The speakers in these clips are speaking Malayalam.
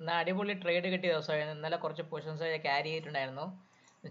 ഇന്ന് അടിപൊളി ട്രേഡ് കിട്ടിയ ദിവസമായിരുന്നു. ഇന്നലെ കുറച്ച് പൊസിഷൻസ് ക്യാരി ചെയ്തിട്ടുണ്ടായിരുന്നു.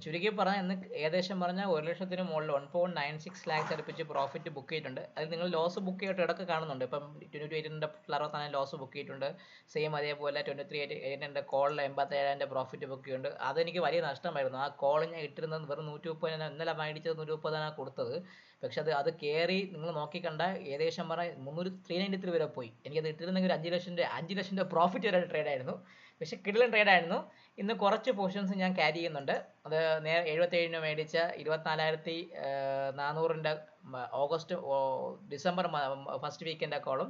ചുരുക്കി പറഞ്ഞാൽ ഇന്ന് ഏകദേശം പറഞ്ഞാൽ ഒരു ലക്ഷത്തിന് മുകളിൽ one point nine six lakhs അടുപ്പിച്ച് പ്രോഫിറ്റ് ബുക്ക് ചെയ്തിട്ടുണ്ട്. അത് നിങ്ങൾ ലോസ് ബുക്ക് ചെയ്തിട്ട് ഇടയ്ക്ക് കാണുന്നുണ്ട്. ഇപ്പം ട്വന്റി ടു എയ്റ്റിന്റെ അറുപത്താനും ലോസ് ബുക്ക് ചെയ്തിട്ടുണ്ട്. സെയിം അതേപോലെ ട്വന്റി ത്രീ എയ്റ്റ് എയ്റ്റിന്റെ കോളിൽ എൺപത്തേഴായിരം പ്രോഫിറ്റ് ബുക്ക് ചെയ്യുന്നുണ്ട് അതെനിക്ക് വലിയ നഷ്ടമായിരുന്നു. ആ കോൾ ഞാൻ ഇട്ടിരുന്നത് വെറും നൂറ്റി മുപ്പതിനാണ് ഇന്നലെ മേടിച്ചത് നൂറ്റി മുപ്പതിനാണ് കൊടുത്തത്. പക്ഷെ അത് അത് കയറി നിങ്ങൾ നോക്കിക്കണ്ട ഏകദേശം പറഞ്ഞാൽ മുന്നൂറ്റി ത്രീ നയന്റി ത്രീ വരെ പോയി. എനിക്കത് ഇട്ടിരുന്നെങ്കിൽ ഒരു അഞ്ച് ലക്ഷം അഞ്ച് ലക്ഷം പ്രോഫിറ്റ് വരെ ട്രേഡ് ആയിരുന്നു. പക്ഷെ കിടിലൻ ട്രേഡ് ആയിരുന്നു. ഇന്ന് കുറച്ച് പോർഷൻസ് ഞാൻ ക്യാരി ചെയ്യുന്നുണ്ട്. അത് നേരെ എഴുപത്തേഴിന് മേടിച്ച ഇരുപത്തിനാലായിരത്തി നാനൂറിന്റെ ഓഗസ്റ്റ് ഡിസംബർ ഫസ്റ്റ് വീക്കിന്റെ കോളും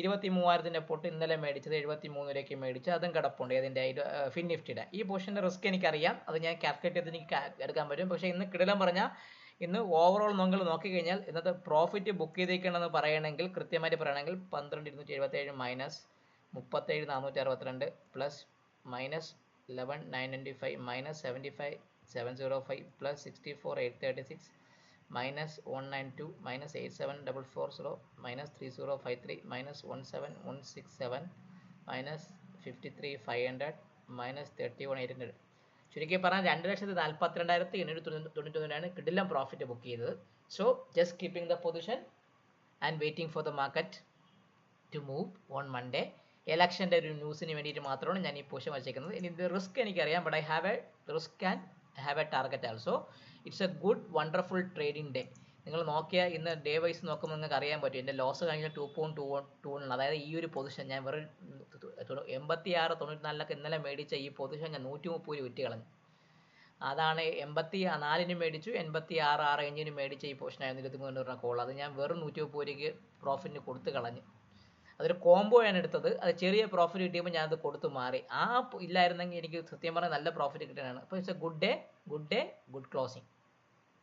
ഇരുപത്തി മൂവായിരത്തിന്റെ പൊട്ട് ഇന്നലെ മേടിച്ചത് എഴുപത്തി മൂന്നിലേക്ക് മേടിച്ച്. അതും കിടപ്പുണ്ട് ഇതിന്റെ ഫിൻ നിഫ്റ്റിയുടെ ഈ പൊസിഷന്റെ റിസ്ക് എനിക്കറിയാം. അത് ഞാൻ കാൽക്കുലേറ്റ് ചെയ്ത് എനിക്ക് എടുക്കാൻ പറ്റും. പക്ഷേ ഇന്ന് കിടിലം പറഞ്ഞാൽ ഇന്ന് ഓവറോൾ നിങ്ങൾ നോക്കിക്കഴിഞ്ഞാൽ ഇന്നത്തെ പ്രോഫിറ്റ് ബുക്ക് ചെയ്തേക്കണമെന്ന് പറയണമെങ്കിൽ കൃത്യമായിട്ട് പറയണമെങ്കിൽ പന്ത്രണ്ട് ഇരുന്നൂറ്റി എഴുപത്തേഴ് മൈനസ് മുപ്പത്തേഴ് നാനൂറ്റി അറുപത്തിരണ്ട് plus minus eleven nine twenty five minus seventy five seven zero five plus sixty four eight thirty six minus one nine two minus eight seven double four zero minus three zero five three minus one seven one six seven minus fifty three five hundred minus thirty one eight hundred ചുരുക്കി പറഞ്ഞാൽ രണ്ട് ലക്ഷത്തി നാൽപ്പത്തിരണ്ടായിരത്തി എണ്ണൂറ്റി തൊണ്ണൂറ്റി ഒന്നിനാണ് കിടിലം പ്രോഫിറ്റ് ബുക്ക് ചെയ്തത്. So just keeping the position and waiting for the market to move on Monday ഇലക്ഷന്റെ ഒരു ന്യൂസിന് വേണ്ടിയിട്ട് മാത്രമാണ് ഞാൻ ഈ പൊസിഷൻ വച്ചേക്കുന്നത് ഇനി ഇത് റിസ്ക് എനിക്കറിയാം but I have a risk and have a target also it's a good wonderful trading day നിങ്ങൾ നോക്കിയാൽ ഇന്ന് ഡേ വൈസ് നോക്കുമ്പോൾ നിങ്ങൾക്ക് അറിയാൻ പറ്റും. എന്റെ ലോസ് കഴിഞ്ഞ ടു പോയിന്റ് ടു ടു അതായത് ഈ ഒരു പൊസിഷൻ ഞാൻ വെറും എൺപത്തി ആറ് തൊണ്ണൂറ്റി നാലിലൊക്കെ ഇന്നലെ മേടിച്ച ഈ പൊസിഷൻ ഞാൻ നൂറ്റി മുപ്പത് രൂപ കളഞ്ഞു. അതാണ് എൺപത്തി നാലിന് മേടിച്ചു എൺപത്തി ആറ് ആറ് അഞ്ചിന് മേടിച്ച ഈ പൊസിഷൻ ആയിരുന്നു ഇരുപത്തി മൂന്ന് പറഞ്ഞ കോൾ അത് ഞാൻ വെറും നൂറ്റി മുപ്പത് രൂപയ്ക്ക് പ്രോഫിറ്റിന് കൊടുത്തു കളഞ്ഞു. അതൊരു കോംബോ ആണ് എടുത്തത്. അത് ചെറിയ പ്രോഫിറ്റ് കിട്ടിയപ്പോൾ ഞാനത് കൊടുത്തു മാറി. ആ ഇല്ലായിരുന്നെങ്കിൽ എനിക്ക് സത്യം പറഞ്ഞാൽ നല്ല പ്രോഫിറ്റ് കിട്ടാനാണ് അപ്പോൾ it's a good day good day good closing